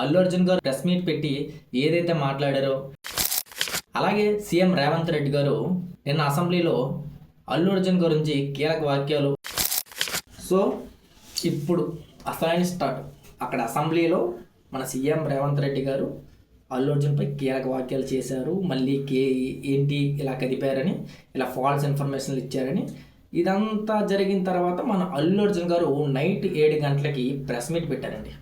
అల్లు అర్జున్ గారు press meet పెట్టి ఏదైతే మాట్లాడారో అలాగే సీఎం రేవంత్ రెడ్డి గారు నిన్న అసెంబ్లీలో అల్లు అర్జున్ గురించి కీలక వాక్యాలు. సో ఇప్పుడు అసలైన స్టార్ట్. అక్కడ అసెంబ్లీలో మన సీఎం రేవంత్ రెడ్డి గారు అల్లు అర్జున్పై కీలక వాక్యాలు చేశారు. మళ్ళీ కే ఏంటి ఇలా కదిపారని ఇలా ఫాల్స్ ఇన్ఫర్మేషన్లు ఇచ్చారని. ఇదంతా జరిగిన తర్వాత మన అల్లు అర్జున్ గారు నైట్ ఏడు గంటలకి ప్రెస్ మీట్ పెట్టారండి.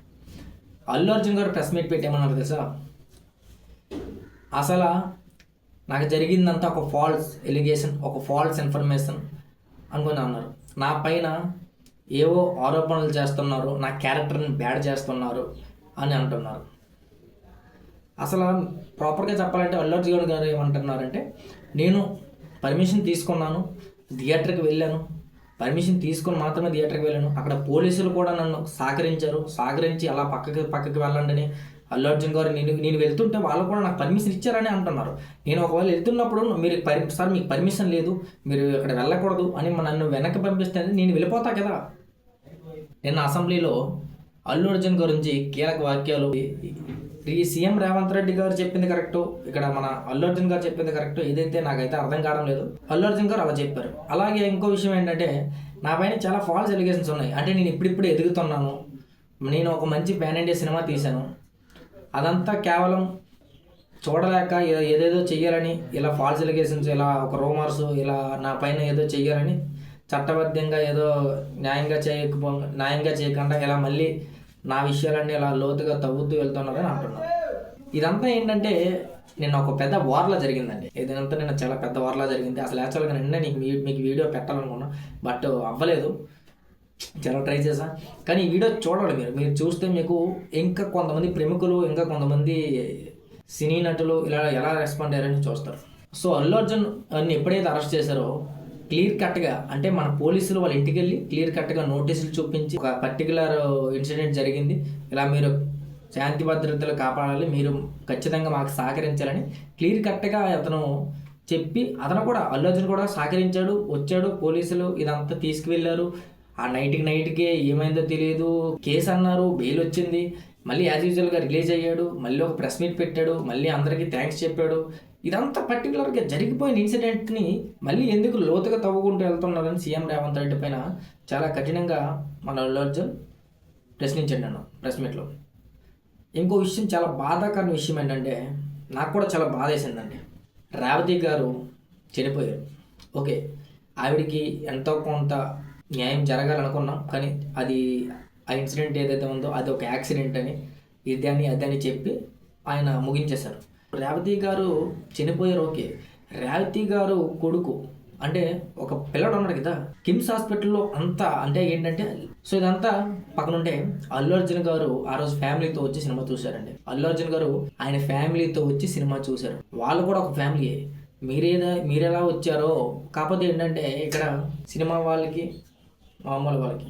అల్లు అర్జున్ గారు ప్రెస్ మీట్ పెట్టేమన్నారు తెలుసా? అసలు నాకు జరిగిందంతా ఒక ఫాల్స్ ఎలిగేషన్ ఒక ఫాల్స్ ఇన్ఫర్మేషన్ అనుకుని అన్నారు. నా పైన ఏవో ఆరోపణలు చేస్తున్నారు నా క్యారెక్టర్ని బ్యాడ్ చేస్తున్నారు అని అంటున్నారు. అసలు ప్రాపర్గా చెప్పాలంటే అల్లు అర్జున్ గారు ఏమంటున్నారంటే నేను పర్మిషన్ తీసుకున్నాను థియేటర్కి వెళ్ళాను పర్మిషన్ తీసుకొని మాత్రమే థియేటర్కి వెళ్ళాను. అక్కడ పోలీసులు కూడా నన్ను సహకరించారు. సహకరించి అలా పక్కకి పక్కకి వెళ్ళండి అని అల్లు అర్జున్ గారు నేను నేను వెళ్తుంటే వాళ్ళు కూడా నాకు పర్మిషన్ ఇచ్చారని అంటున్నారు. నేను ఒకవేళ వెళ్తున్నప్పుడు మీరు పరి సార్ మీకు పర్మిషన్ లేదు మీరు అక్కడ వెళ్ళకూడదు అని నన్ను వెనక్కి పంపిస్తే నేను వెళ్ళిపోతా కదా. నిన్న అసెంబ్లీలో అల్లు అర్జున్ గురించి కీలక వాక్యాలు ఈ సీఎం రేవంత్ రెడ్డి గారు చెప్పింది కరెక్ట్ ఇక్కడ మన అల్లు అర్జున్ గారు చెప్పింది కరెక్ట్ ఇదైతే నాకైతే అర్థం కావడం లేదు. అల్లు అర్జున్ గారు అలా చెప్పారు. అలాగే ఇంకో విషయం ఏంటంటే నా పైన చాలా ఫాల్స్ ఎలిగేషన్స్ ఉన్నాయి. అంటే నేను ఇప్పుడిప్పుడు ఎదుగుతున్నాను. నేను ఒక మంచి ప్యాన్ ఇండియా సినిమా తీశాను. అదంతా కేవలం చూడలేక ఏదేదో చెయ్యాలని ఇలా ఫాల్స్ ఎలిగేషన్స్ ఇలా ఒక రూమర్స్ ఇలా నా పైన ఏదో చెయ్యాలని చట్టబద్ధంగా ఏదో న్యాయంగా చేయకపో న్యాయంగా చేయకుండా ఇలా మళ్ళీ నా విషయాలన్నీ ఇలా లోతుగా తవ్వుతూ వెళ్తున్నారని అంటున్నారు ఇదంతా ఏంటంటే నిన్న ఒక పెద్ద వార్లా జరిగిందండి. ఇదంతా నిన్న చాలా పెద్ద వార్లా జరిగింది. అసలు యాక్చువల్గా నిన్న నీకు మీకు వీడియో పెట్టాలనుకున్నా బట్ అవ్వలేదు. చాలా ట్రై చేసా కానీ ఈ వీడియో చూడాలి మీరు. మీరు చూస్తే మీకు ఇంకా కొంతమంది ప్రముఖులు ఇంకా కొంతమంది సినీ నటులు ఇలా ఎలా రెస్పాండ్ అయ్యారని చూస్తారు. సో అల్లు అర్జున్ అన్ని ఎప్పుడైతే అరెస్ట్ చేశారో క్లియర్ కట్గా అంటే మన పోలీసులు వాళ్ళ ఇంటికి వెళ్ళి క్లియర్ కట్గా నోటీసులు చూపించి ఒక పర్టికులర్ ఇన్సిడెంట్ జరిగింది. ఇలా మీరు శాంతి భద్రతలు కాపాడాలి మీరు ఖచ్చితంగా మాకు సహకరించాలని క్లియర్ కట్గా అతను చెప్పి అతను కూడా అల్లు అర్జున్ కూడా సహకరించాడు వచ్చాడు పోలీసులు ఇదంతా తీసుకువెళ్ళారు. ఆ నైట్కి నైట్కి ఏమైందో తెలియదు. కేసు అన్నారు బెయిల్ వచ్చింది. మళ్ళీ యాజ్ యూజువల్గా రిలీజ్ అయ్యాడు. మళ్ళీ ఒక ప్రెస్ మీట్ పెట్టాడు. మళ్ళీ అందరికీ థ్యాంక్స్ చెప్పాడు. ఇదంతా పర్టికులర్గా జరిగిపోయిన ఇన్సిడెంట్ని మళ్ళీ ఎందుకు లోతుగా తవ్వుకుంటూ వెళ్తున్నారని సీఎం రేవంత్ రెడ్డి పైన చాలా కఠినంగా మన అల్లు అర్జున్ ప్రశ్నించాడు నన్ను ప్రెస్ మీట్లో ఇంకో విషయం చాలా బాధాకరమైన విషయం ఏంటంటే నాకు కూడా చాలా బాధ వేసిందండి. రేవతి గారు చనిపోయారు. ఓకే ఆవిడికి ఎంతో కొంత న్యాయం జరగాలనుకున్నాం కానీ అది ఆ ఇన్సిడెంట్ ఏదైతే ఉందో అది ఒక యాక్సిడెంట్ అని ఇది అని అదని చెప్పి ఆయన ముగించేశారు. రేవతి గారు చనిపోయారు ఓకే. రేవతి గారు కొడుకు అంటే ఒక పిల్లడు ఉన్నాడు కదా. కిమ్స్ హాస్పిటల్లో అంతా అంటే ఏంటంటే సో ఇదంతా పక్కనుంటే అల్లు అర్జున్ గారు ఆ రోజు ఫ్యామిలీతో వచ్చి సినిమా చూశారండి. అల్లు అర్జున్ గారు ఆయన ఫ్యామిలీతో వచ్చి సినిమా చూశారు. వాళ్ళు కూడా ఒక ఫ్యామిలీ మీరేదా మీరెలా వచ్చారో కాకపోతే ఏంటంటే ఇక్కడ సినిమా వాళ్ళకి మామూలు వాళ్ళకి.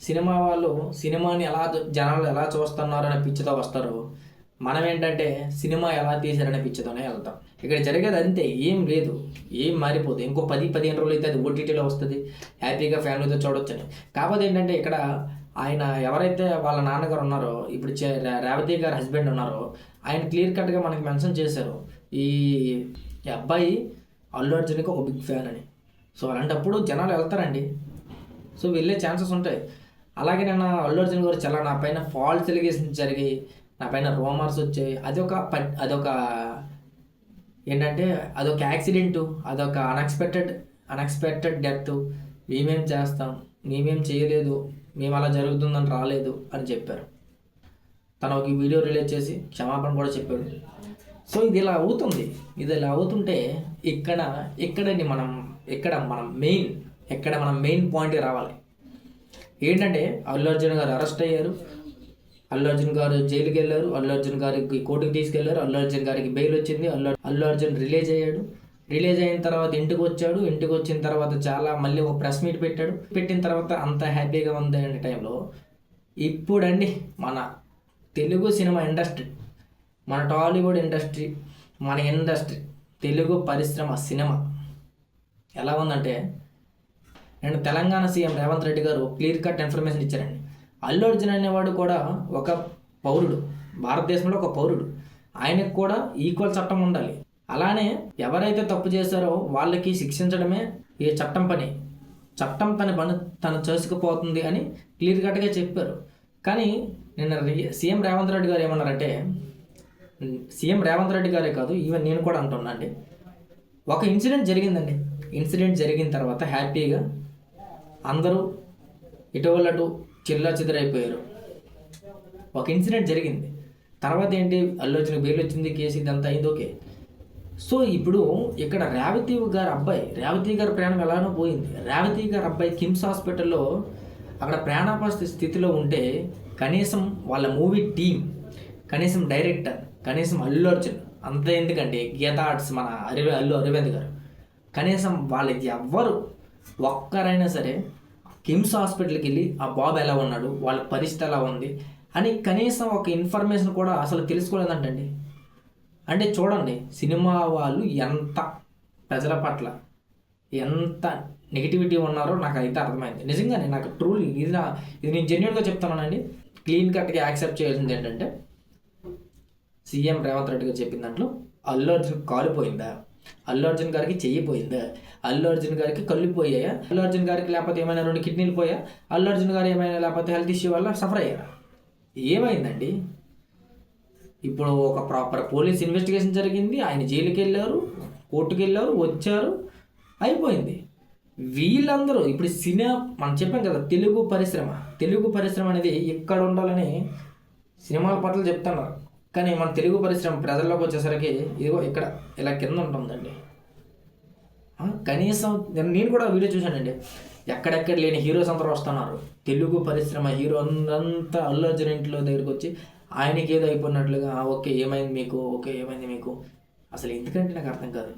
సినిమా వాళ్ళు సినిమాని ఎలా జనాలు ఎలా చూస్తున్నారు అనే పిచ్చితో వస్తారు. మనం ఏంటంటే సినిమా ఎలా తీశారనే పిచ్చితోనే వెళ్తాం. ఇక్కడ జరిగేది అంతే ఏం లేదు. ఏం మారిపోదు. ఇంకో పది పదిహేను రోజులు అయితే అది ఓటీటీలో వస్తుంది. హ్యాపీగా ఫ్యామిలీతో చూడొచ్చని. కాకపోతే ఏంటంటే ఇక్కడ ఆయన ఎవరైతే వాళ్ళ నాన్నగారు ఉన్నారో ఇప్పుడు చే- రేవతి గారు హస్బెండ్ ఉన్నారో ఆయన క్లియర్ కట్గా మనకి మెన్షన్ చేశారు. ఈ అబ్బాయి అల్లు అర్జున్కి ఒక బిగ్ ఫ్యాన్ అని. సో అలాంటప్పుడు జనాలు వెళ్తారండి. సో వెళ్ళే ఛాన్సెస్ ఉంటాయి. అలాగే నేను అల్లు అర్జున్ గారు చాలా నా పైన ఫాల్స్ ఎలిగేషన్స్ జరిగి నా పైన రోమర్స్ వచ్చాయి. అదొక పట్ అదొక ఏంటంటే అదొక యాక్సిడెంటు అదొక అన్ఎక్స్పెక్టెడ్ అన్ఎక్స్పెక్టెడ్ డెత్ మేమేం చేస్తాం? మేమేం చేయలేదు. మేము అలా జరుగుతుందని రాలేదు అని చెప్పారు. తను ఒక వీడియో రిలీజ్ చేసి క్షమాపణ కూడా చెప్పాడు. సో ఇది ఇలా అవుతుంది. ఇది ఇలా అవుతుంటే ఇక్కడ ఇక్కడని మనం ఇక్కడ మనం మెయిన్ ఎక్కడ మనం మెయిన్ పాయింట్కి రావాలి. ఏంటంటే అల్లు అర్జున్ గారు అరెస్ట్ అయ్యారు. అల్లు అర్జున్ గారు జైలుకి వెళ్ళారు. అల్లు అర్జున్ గారికి కోర్టుకి తీసుకెళ్ళారు. అల్లు అర్జున్ గారికి బెయిల్ వచ్చింది. అల్లు అల్లు అర్జున్ రిలీజ్ అయ్యాడు. రిలీజ్ అయిన తర్వాత ఇంటికి వచ్చాడు. ఇంటికి వచ్చిన తర్వాత చాలా మళ్ళీ ఒక ప్రెస్ మీట్ పెట్టాడు. పెట్టిన తర్వాత అంత హ్యాపీగా ఉంది అనే టైంలో ఇప్పుడండి మన తెలుగు సినిమా ఇండస్ట్రీ మన టాలీవుడ్ ఇండస్ట్రీ మన ఇండస్ట్రీ తెలుగు పరిశ్రమ సినిమా ఎలా ఉందంటే నేను తెలంగాణ సీఎం రేవంత్ రెడ్డి గారు క్లియర్ కట్ ఇన్ఫర్మేషన్ ఇచ్చారండి. అల్లు అర్జున్ అనేవాడు కూడా ఒక పౌరుడు. భారతదేశంలో ఒక పౌరుడు. ఆయనకు కూడా ఈక్వల్ చట్టం ఉండాలి. అలానే ఎవరైతే తప్పు చేశారో వాళ్ళకి శిక్షించడమే ఈ చట్టం పని. చట్టం తన పని తను చేసుకుపోతుంది అని క్లియర్ కట్గా చెప్పారు. కానీ నిన్న సీఎం రేవంత్ రెడ్డి గారు ఏమన్నారంటే సీఎం రేవంత్ రెడ్డి గారే కాదు ఈవెన్ నేను కూడా అంటున్నా అండి. ఒక ఇన్సిడెంట్ జరిగిందండి. ఇన్సిడెంట్ జరిగిన తర్వాత హ్యాపీగా అందరూ ఇటీవల అటు చిల్లా చిదరైపోయారు. ఒక ఇన్సిడెంట్ జరిగింది. తర్వాత ఏంటి? అల్లు వచ్చిన బెయిల్ వచ్చింది కేసు ఇదంతా అయింది ఓకే. సో ఇప్పుడు ఇక్కడ రేవతి గారి అబ్బాయి రేవతి గారి ప్రాణం ఎలానో పోయింది. రేవతి గారి అబ్బాయి కిమ్స్ హాస్పిటల్లో అక్కడ ప్రాణాపాస్తి స్థితిలో ఉంటే కనీసం వాళ్ళ మూవీ టీం కనీసం డైరెక్టర్ కనీసం అల్లు అర్జున్ అంత ఎందుకండి? గీతా ఆర్ట్స్ మన అరవి అల్లు అరవింద్ గారు. కనీసం వాళ్ళకి ఎవ్వరు ఒక్కరైనా సరే కిమ్స్ హాస్పిటల్కి వెళ్ళి ఆ బాబు ఎలా ఉన్నాడు వాళ్ళ పరిస్థితి ఎలా ఉంది అని కనీసం ఒక ఇన్ఫర్మేషన్ కూడా అసలు తెలుసుకోలేదంటండి. అంటే చూడండి సినిమా వాళ్ళు ఎంత ప్రజల పట్ల ఎంత నెగిటివిటీ ఉన్నారో నాకు అయితే అర్థమైంది. నిజంగానే నాకు ట్రూలీ ఇది నా ఇది నేను జెన్యున్గా చెప్తున్నానండి. క్లీన్ కట్గా యాక్సెప్ట్ చేయాల్సింది ఏంటంటే సీఎం రేవంత్ రెడ్డి గారు చెప్పిన దాంట్లో అల్లు అర్జున్ కాలిపోయిందా? అల్లు అర్జున్ గారికి చెయ్యిపోయిందా? అల్లు అర్జున్ గారికి కళ్ళు పోయాయా? అల్లు అర్జున్ గారికి లేకపోతే ఏమైనా రెండు కిడ్నీలు పోయా? అల్లు అర్జున్ గారు ఏమైనా లేకపోతే హెల్త్ ఇష్యూ వల్ల సఫర్ అయ్యారా? ఏమైందండి? ఇప్పుడు ఒక ప్రాపర్ పోలీస్ ఇన్వెస్టిగేషన్ జరిగింది ఆయన జైలుకి వెళ్ళారు కోర్టుకి వెళ్ళారు వచ్చారు అయిపోయింది. వీళ్ళందరూ ఇప్పుడు సినిమా మనం చెప్పాం కదా తెలుగు పరిశ్రమ. తెలుగు పరిశ్రమ అనేది ఎక్కడ ఉండాలని సినిమాల పట్ల చెప్తున్నారు. కానీ మన తెలుగు పరిశ్రమ ప్రజల్లోకి వచ్చేసరికి ఇదిగో ఇక్కడ ఇలా కింద ఉంటుందండి. కనీసం నేను కూడా వీడియో చూశానండి. ఎక్కడెక్కడ లేని హీరోస్ అందరూ వస్తున్నారు. తెలుగు పరిశ్రమ హీరో అంతా అల్లు అర్జున్ ఇంట్లో దగ్గరికి వచ్చి ఆయనకి ఏదో అయిపోయినట్లుగా ఓకే ఏమైంది మీకు? ఓకే ఏమైంది మీకు? అసలు ఎందుకంటే నాకు అర్థం కాదు.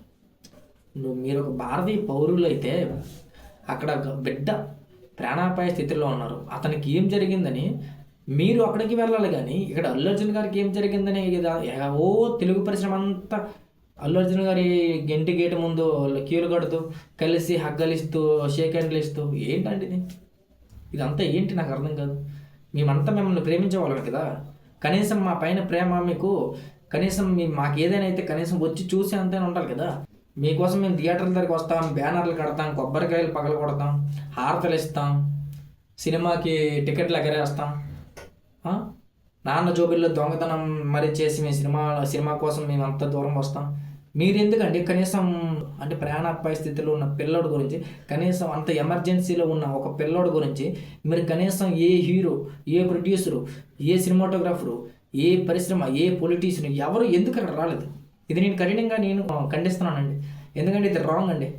నువ్వు మీరు ఒక భారతీయ పౌరులు అయితే అక్కడ ఒక బిడ్డ ప్రాణాపాయ స్థితిలో ఉన్నారు. అతనికి ఏం జరిగిందని మీరు అక్కడికి వెళ్ళాలి కానీ ఇక్కడ అల్లు అర్జున్ గారికి ఏం జరిగిందని ఇది ఓ తెలుగు పరిశ్రమ అంతా అల్లు అర్జున్ గారి గెంటి గేటు ముందు క్యూలు కడుతూ కలిసి హగ్గలిస్తూ షేక్ హ్యాండ్లు ఇస్తూ ఏంటండి ఇది? ఇదంతా ఏంటి నాకు అర్థం కాదు. మేమంతా మిమ్మల్ని ప్రేమించే వాళ్ళమే కదా. కనీసం మా పైన ప్రేమ మీకు కనీసం మీ మాకు ఏదైనా అయితే కనీసం వచ్చి చూసే అంతే ఉండాలి కదా. మీకోసం మేము థియేటర్ల దగ్గరికి వస్తాం బ్యానర్లు కడతాం కొబ్బరికాయలు పగల కొడతాం హారతలు ఇస్తాం సినిమాకి టికెట్లు ఎగరేస్తాం. నాన్న జోబిల్లో దొంగతనం మరి చేసి మేము సినిమా సినిమా కోసం మేము అంత దూరం వస్తాం. మీరు ఎందుకండి కనీసం అంటే ప్రయాణ పరిస్థితిలో ఉన్న పిల్లోడు గురించి కనీసం అంత ఎమర్జెన్సీలో ఉన్న ఒక పిల్లోడు గురించి మీరు కనీసం ఏ హీరో ఏ ప్రొడ్యూసరు ఏ సినిమాటోగ్రాఫరు ఏ పరిశ్రమ ఏ పొలిటీషియన్ ఎవరు ఎందుకు అక్కడ రాలేదు? ఇది నేను కఠినంగా నేను ఖండిస్తున్నానండి. ఎందుకంటే ఇది రాంగ్ అండి.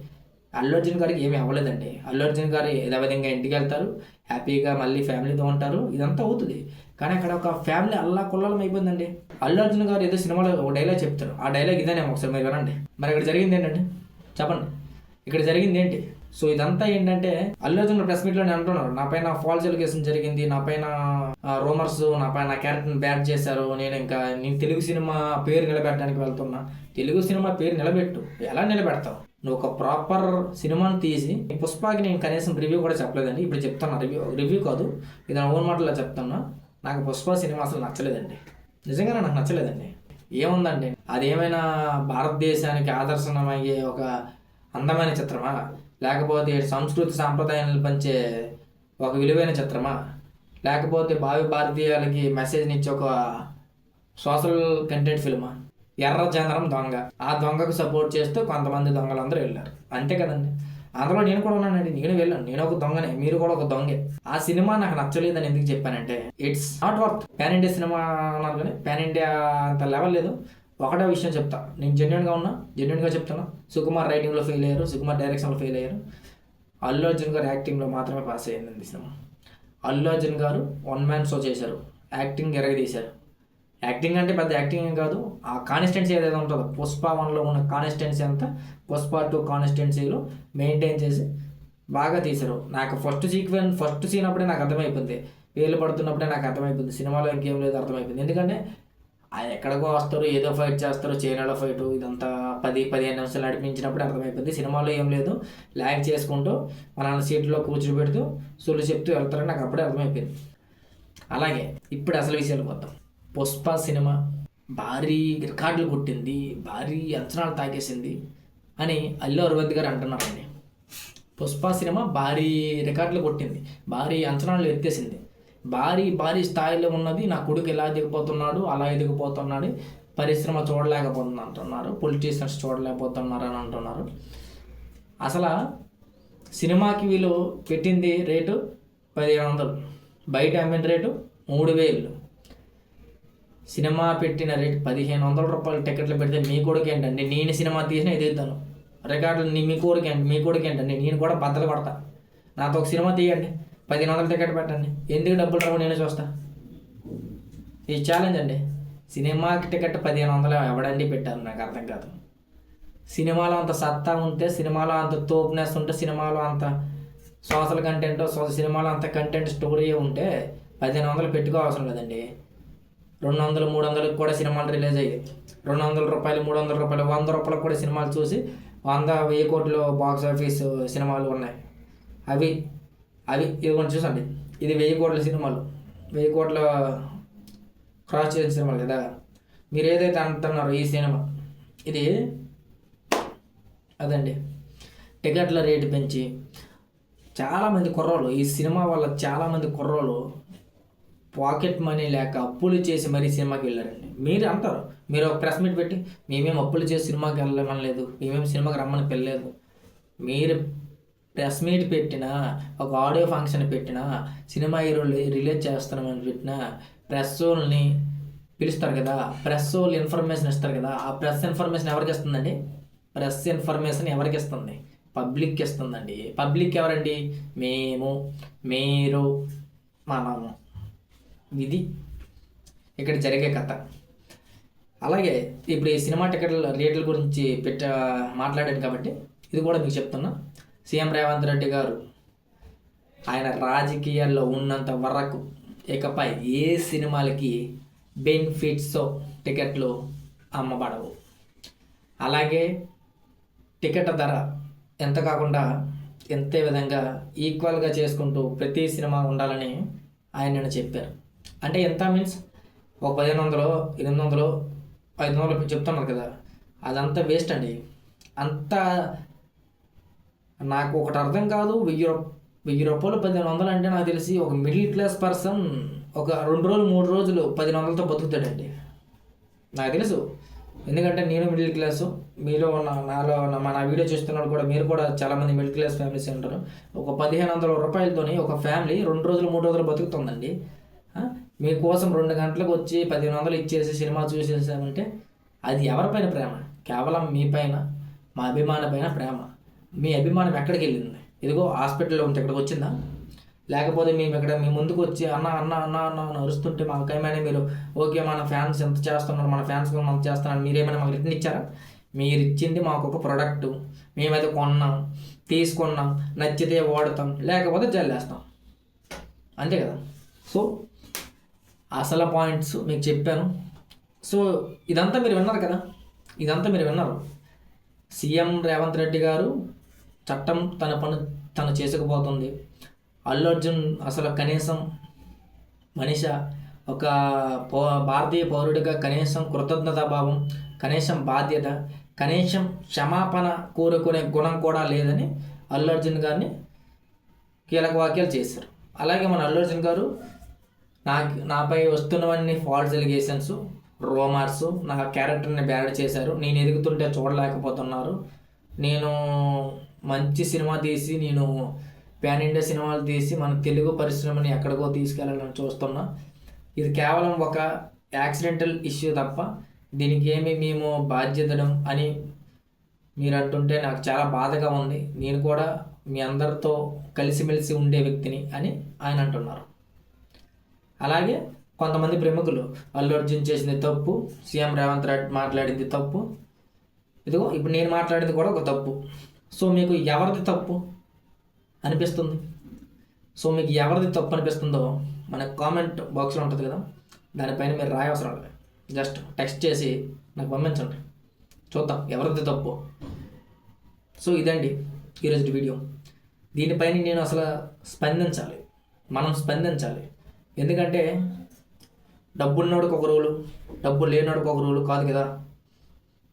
అల్లు అర్జున్ గారికి ఏమీ అవ్వలేదండి. అల్లు అర్జున్ గారు ఏదో విధంగా ఇంటికి వెళ్తారు. హ్యాపీగా మళ్ళీ ఫ్యామిలీతో ఉంటారు. ఇదంతా అవుతుంది. కానీ అక్కడ ఒక ఫ్యామిలీ అల్లా కొల్లాలం అయిపోయిందండి. అల్లు అర్జున్ గారు ఏదో సినిమాలో ఒక డైలాగ్ చెప్తారు. ఆ డైలాగ్ ఇదేనేమో ఒకసారి మీరు వినండి. మరి ఇక్కడ జరిగింది ఏంటండి? చెప్పండి. ఇక్కడ జరిగింది ఏంటి? సో ఇదంతా ఏంటంటే అల్లు అర్జున్ ప్రెస్ మీట్లో నేను అంటున్నారు. నా పైన ఫాల్స్ ఎలిగేషన్ జరిగింది నా పైన రోమర్స్ నా పైన క్యారెక్టర్ని బ్యాట్ చేశారు నేను ఇంకా నేను తెలుగు సినిమా పేరు నిలబెట్టడానికి వెళ్తున్నా. తెలుగు సినిమా పేరు నిలబెట్టు. ఎలా నిలబెడతావు? నువ్వు ఒక ప్రాపర్ సినిమాని తీసి ఈ పుష్పకి నేను కనీసం రివ్యూ కూడా చెప్పలేదండి. ఇప్పుడు చెప్తున్నా రివ్యూ రివ్యూ కాదు. ఇది నా ఓన్ మాటలో చెప్తున్నా. నాకు పుష్ప సినిమా అసలు నచ్చలేదండి. నిజంగానే నాకు నచ్చలేదండి. ఏముందండి? అదేమైనా భారతదేశానికి ఆదర్శనమయ్యే ఒక అందమైన చిత్రమా? లేకపోతే సంస్కృతి సాంప్రదాయాలను పంచే ఒక విలువైన చిత్రమా? లేకపోతే భావి భారతీయులకి మెసేజ్ని ఇచ్చే ఒక సోషల్ కంటెంట్ ఫిల్మా ఎర్ర చంద్రం దొంగ. ఆ దొంగకు సపోర్ట్ చేస్తూ కొంతమంది దొంగలందరూ వెళ్ళారు. అంతే కదండి? అందులో నేను కూడా ఉన్నానండి. నేను వెళ్ళాను. నేను ఒక దొంగనే. మీరు కూడా ఒక దొంగే. ఆ సినిమా నాకు నచ్చలేదని ఎందుకు చెప్పానంటే it's not worth pan India cinema అన్నారు కానీ పాన్ ఇండియా అంత లెవెల్ లేదు. ఒకటే విషయం చెప్తా. నేను జెన్యున్గా ఉన్నా జెన్యున్గా చెప్తున్నా. సుకుమార్ రైటింగ్లో ఫెయిల్ అయ్యారు. సుకుమార్ డైరెక్షన్లో ఫెయిల్ అయ్యారు. అల్లు అర్జున్ గారు యాక్టింగ్లో మాత్రమే పాస్ అయ్యింది సినిమా. అల్లు అర్జున్ గారు వన్ మ్యాన్ షో చేశారు. యాక్టింగ్ ఎరగదీశారు. యాక్టింగ్ అంటే పెద్ద యాక్టింగ్ ఏం కాదు. ఆ కాన్స్టెన్సీ ఏదైతే ఉంటుందో పుష్ప వన్లో ఉన్న కాన్స్టెన్సీ అంతా పుష్ప టూ కాన్స్టెన్సీలో మెయింటైన్ చేసి బాగా తీశారు. నాకు ఫస్ట్ సీక్వెన్స్ ఫస్ట్ సీన్ అప్పుడే నాకు అర్థమైపోయింది. వేలు పడుతున్నప్పుడే నాకు అర్థమైపోయింది. సినిమాలో ఇంకేం లేదు అర్థమైపోయింది. ఎందుకంటే ఆయన ఎక్కడికో వస్తారు ఏదో ఫైట్ చేస్తారు చైనాలో ఫైట్ ఇదంతా పది పదిహేను నిమిషాలు నడిపించినప్పుడు అర్థమైపోయింది. సినిమాలో ఏం లేదు. ల్యాగ్ చేసుకుంటూ మన సీట్లో కూర్చోబెడుతూ సుళ్ళు చెప్తూ వెళ్తారని నాకు అప్పుడే అర్థమైపోయింది. అలాగే ఇప్పుడు అసలు విషయాలు పోతాం పుష్ప సినిమా భారీ రికార్డులు కొట్టింది భారీ అంచనాలు తాకేసింది అని అల్లు అరవింద్ గారు అంటున్నారండి. పుష్ప సినిమా భారీ రికార్డులు కొట్టింది భారీ అంచనాలు ఎత్తేసింది. భారీ భారీ స్థాయిలో ఉన్నది నా కొడుకు ఎలా ఎదిగిపోతున్నాడు అలా ఎదిగిపోతున్నాడు పరిశ్రమ చూడలేకపోతుంది అంటున్నారు పొలిటీషియన్స్ చూడలేకపోతున్నారు అని అంటున్నారు. అసలు సినిమాకి వీళ్ళు పెట్టింది రేటు పదిహేను వందలు బయట అమ్మిన రేటు మూడు వేలు. సినిమా పెట్టిన రేటు పదిహేను వందల రూపాయలు టికెట్లు పెడితే మీ కొడుకు ఏంటండి? నేను సినిమా తీసినా ఎదుగుతాను రికార్డులు మీ కొడుకు ఏంటి? మీ కొడుకు ఏంటండి? నేను కూడా బద్దలు కొడతా నాతో ఒక సినిమా తీయండి. పదిహేను వందల టికెట్ పెట్టండి. ఎందుకు డబ్బులు రావు? నేను చూస్తా. ఇది ఛాలెంజ్ అండి. సినిమాకి టికెట్ పదిహేను వందలు ఎవడండి పెట్టారు? నాకు అర్థం కాదు. సినిమాలో అంత సత్తా ఉంటే సినిమాలో అంత తోపునెస్ ఉంటే సినిమాలో అంత సోషల్ కంటెంట్ సినిమాలో అంత కంటెంట్ స్టోరీ ఉంటే పదిహేను వందలు పెట్టుకోవాల్సిన లేదండి. రెండు వందలు మూడు వందలకు కూడా సినిమాలు రిలీజ్ అయ్యాయి. రెండు వందల రూపాయలు మూడు వందల రూపాయలు వంద రూపాయలకు కూడా సినిమాలు చూసి వంద వెయ్యి కోట్లు బాక్స్ ఆఫీస్ సినిమాలు ఉన్నాయి. అవి అవి ఇదిగోండి కొంచెం చూసండి. ఇది వెయ్యి కోట్ల సినిమాలు. వెయ్యి కోట్ల క్రాస్ చేసిన సినిమాలు కదా. మీరు ఏదైతే అంటున్నారో ఈ సినిమా ఇది అదండి. టికెట్ల రేటు పెంచి చాలామంది కుర్రోళ్ళు ఈ సినిమా వల్ల చాలామంది కుర్రోళ్ళు పాకెట్ మనీ లేక అప్పులు చేసి మరీ సినిమాకి వెళ్ళారండి. మీరు అంటారు. మీరు ఒక ప్రెస్ మీట్ పెట్టి మేమేం అప్పులు చేసి సినిమాకి వెళ్ళమని లేదు. మేమేం సినిమాకి రమ్మని పెళ్ళలేదు మీరు ప్రెస్ మీట్ పెట్టినా ఒక ఆడియో ఫంక్షన్ పెట్టినా సినిమా హీరోలు రిలీజ్ చేస్తున్నామని పెట్టినా ప్రెస్ వాళ్ళని పిలుస్తారు కదా. ప్రెస్ వాళ్ళు ఇన్ఫర్మేషన్ ఇస్తారు కదా. ఆ ప్రెస్ ఇన్ఫర్మేషన్ ఎవరికి ఇస్తుందండి? ప్రెస్ ఇన్ఫర్మేషన్ ఎవరికి ఇస్తుంది? పబ్లిక్కి ఇస్తుందండి. పబ్లిక్ ఎవరండి? మేము మీరు మనము. ఇది ఇక్కడ జరిగే కథ. అలాగే ఇప్పుడు ఈ సినిమా టికెట్ల రేట్ల గురించి పెట్ట మాట్లాడాను కాబట్టి ఇది కూడా మీకు చెప్తున్నా. సీఎం రేవంత్ రెడ్డి గారు ఆయన రాజకీయాల్లో ఉన్నంత వరకు ఇకపై ఏ సినిమాలకి బెనిఫిట్స్ టికెట్లు అమ్మబడవు. అలాగే టికెట్ ధర ఎంత కాకుండా ఎంతే విధంగా ఈక్వల్గా చేసుకుంటూ ప్రతి సినిమా ఉండాలని ఆయన చెప్పారు. అంటే ఎంత మీన్స్ ఒక పదిహేను వందలు ఎనిమిది వందలు ఐదు వందలు చెప్తున్నారు కదా అదంతా వేస్ట్ అండి. అంత నాకు ఒకటి అర్థం కాదు. వెయ్యి వెయ్యి రూపాయలు పదిహేను వందలు అంటే నాకు తెలిసి ఒక మిడిల్ క్లాస్ పర్సన్ ఒక రెండు రోజులు మూడు రోజులు పదిహేను వందలతో బతుకుతాడండి. నాకు తెలుసు. ఎందుకంటే నేను మిడిల్ క్లాసు మీరు ఉన్న నాలో ఉన్న- మన వీడియో చూస్తున్నాడు కూడా మీరు కూడా చాలామంది మిడిల్ క్లాస్ ఫ్యామిలీస్ ఉంటారు. ఒక పదిహేను వందల రూపాయలతోని ఒక ఫ్యామిలీ రెండు రోజులు మూడు రోజులు బతుకుతుందండి. మీకోసం రెండు గంటలకు వచ్చి పదిహేను వందలు ఇచ్చేసి సినిమా చూసేసామంటే అది ఎవరిపైన ప్రేమ? కేవలం మీ పైన మా అభిమాన పైన ప్రేమ. మీ అభిమానం ఎక్కడికి వెళ్ళింది? ఇదిగో హాస్పిటల్లో ఉంటే ఇక్కడికి వచ్చిందా? లేకపోతే మేము ఇక్కడ మీ ముందుకు వచ్చి అన్న అన్న అన్న అన్న అని అరుస్తుంటే మాకు ఏమైనా మీరు ఓకే మన ఫ్యాన్స్ ఎంత చేస్తున్నారు? మన ఫ్యాన్స్ కూడా మనం చేస్తున్నారు మీరేమైనా మాకు రిటర్న్ ఇచ్చారా? మీరు ఇచ్చింది మాకు ఒక ప్రోడక్ట్. మేమైతే కొన్నాం తీసుకున్నాం నచ్చితే వాడతాం లేకపోతే జల్లేస్తాం. అంతే కదా? సో అసలు పాయింట్స్ మీకు చెప్పాను. సో ఇదంతా మీరు విన్నారు కదా? ఇదంతా మీరు విన్నారు. సీఎం రేవంత్ రెడ్డి గారు చట్టం తన పని తను చేసుకుపోతుంది. అల్లు అర్జున్ అసలు కనీసం మనిష ఒక పౌ భారతీయ పౌరుడిగా కనీసం కృతజ్ఞతాభావం కనీసం బాధ్యత కనీసం క్షమాపణ కోరుకునే గుణం కూడా లేదని అల్లు అర్జున్ గారిని కీలక వాక్యాలు చేశారు. అలాగే మన అల్లు అర్జున్ గారు నాకు నాపై వస్తున్నవన్నీ ఫాల్స్ ఎలిగేషన్స్ రోమార్స్ నా క్యారెక్టర్ని బ్యాడ్ చేశారు. నేను ఎదుగుతుంటే చూడలేకపోతున్నారు. నేను మంచి సినిమా తీసి నేను ప్యాన్ ఇండియా సినిమాలు తీసి మన తెలుగు పరిశ్రమని ఎక్కడికో తీసుకెళ్ళాలని చూస్తున్నా. ఇది కేవలం ఒక యాక్సిడెంటల్ ఇష్యూ తప్ప దీనికి ఏమి మేము బాధ్యతడం అని మీరు అంటుంటే నాకు చాలా బాధగా ఉంది. నేను కూడా మీ అందరితో కలిసిమెలిసి ఉండే వ్యక్తిని అని ఆయన అంటున్నారు. అలాగే కొంతమంది ప్రముఖులు అల్లు అర్జున్ చేసింది తప్పు సీఎం రేవంత్ రెడ్డి మాట్లాడింది తప్పు. ఇదిగో ఇప్పుడు నేను మాట్లాడింది కూడా ఒక తప్పు. సో మీకు ఎవరిది తప్పు అనిపిస్తుంది? సో మీకు ఎవరిది తప్పు అనిపిస్తుందో మన కామెంట్ బాక్స్లో ఉంటుంది కదా దానిపైన మీరు రాయవసరం లేదు. జస్ట్ టెక్స్ట్ చేసి నాకు పంపించండి. చూద్దాం ఎవరిది తప్పు? సో ఇదండి ఈరోజు వీడియో. దీనిపైన నేను అసలు స్పందించాలి. మనం స్పందించాలి. ఎందుకంటే డబ్బున్నోడికి ఒక రూలు డబ్బు లేనోడికి ఒక రూలు కాదు కదా.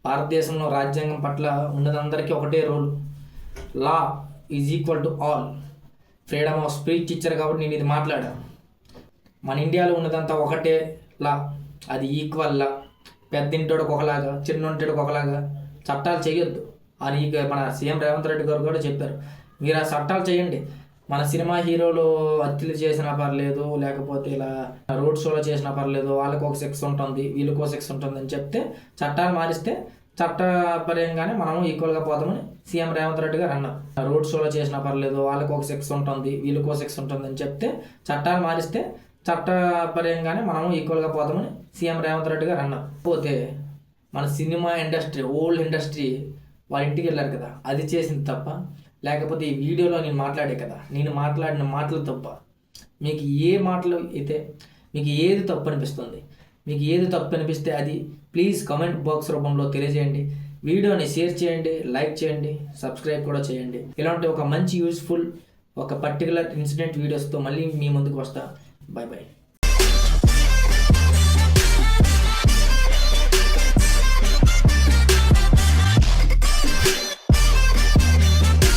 భారతదేశంలో రాజ్యాంగం పట్ల ఉన్నదందరికీ ఒకటే rule. Law is equal to all freedom of speech ఇచ్చారు కాబట్టి నేను ఇది మాట్లాడా. మన ఇండియాలో ఉన్నదంతా ఒకటే లా అది ఈక్వల్ లా పెద్దింటోడికి ఒకలాగా చిన్నొంటికి ఒకలాగా చట్టాలు చేయొద్దు. అని మన సీఎం రేవంత్ రెడ్డి గారు కూడా చెప్పారు. మీరు ఆ చట్టాలు చేయండి. మన సినిమా హీరోలు హత్యలు చేసినా పర్లేదు లేకపోతే ఇలా రోడ్ షోలో చేసినా పర్లేదు వాళ్ళకు ఒక సెక్స్ ఉంటుంది వీళ్ళకు ఒక సెక్స్ ఉంటుంది అని చెప్తే చట్టాలు మారిస్తే చట్టపరంగానే మనము ఈక్వల్గా పోతామని సీఎం రేవంత్ రెడ్డి గారు అన్నారు. రోడ్ షోలో చేసినా పర్లేదు వాళ్ళకు ఒక సెక్స్ ఉంటుంది వీళ్ళకు ఒక సెక్స్ ఉంటుంది అని చెప్తే చట్టాలు మారిస్తే చట్టపరంగానే మనము ఈక్వల్గా పోతామని సీఎం రేవంత్ రెడ్డి గారు అన్నారు. పోతే మన సినిమా ఇండస్ట్రీ ఓల్డ్ ఇండస్ట్రీ వాళ్ళ ఇంటికి వెళ్ళారు కదా అది చేసింది తప్ప లేకపోతే ఈ వీడియోలో నేను మాట్లాడే కదా నేను మాట్లాడిన మాటలు తప్ప మీకు ఏ మాటలు అయితే మీకు ఏది తప్పు అనిపిస్తుంది మీకు ఏది తప్పు అనిపిస్తే అది ప్లీజ్ కమెంట్ బాక్స్ రూపంలో తెలియజేయండి. వీడియోని షేర్ చేయండి లైక్ చేయండి సబ్స్క్రైబ్ కూడా చేయండి. ఇలాంటి ఒక మంచి యూస్ఫుల్ ఒక పర్టికులర్ ఇన్సిడెంట్ వీడియోస్తో మళ్ళీ మీ ముందుకు వస్తా. Bye bye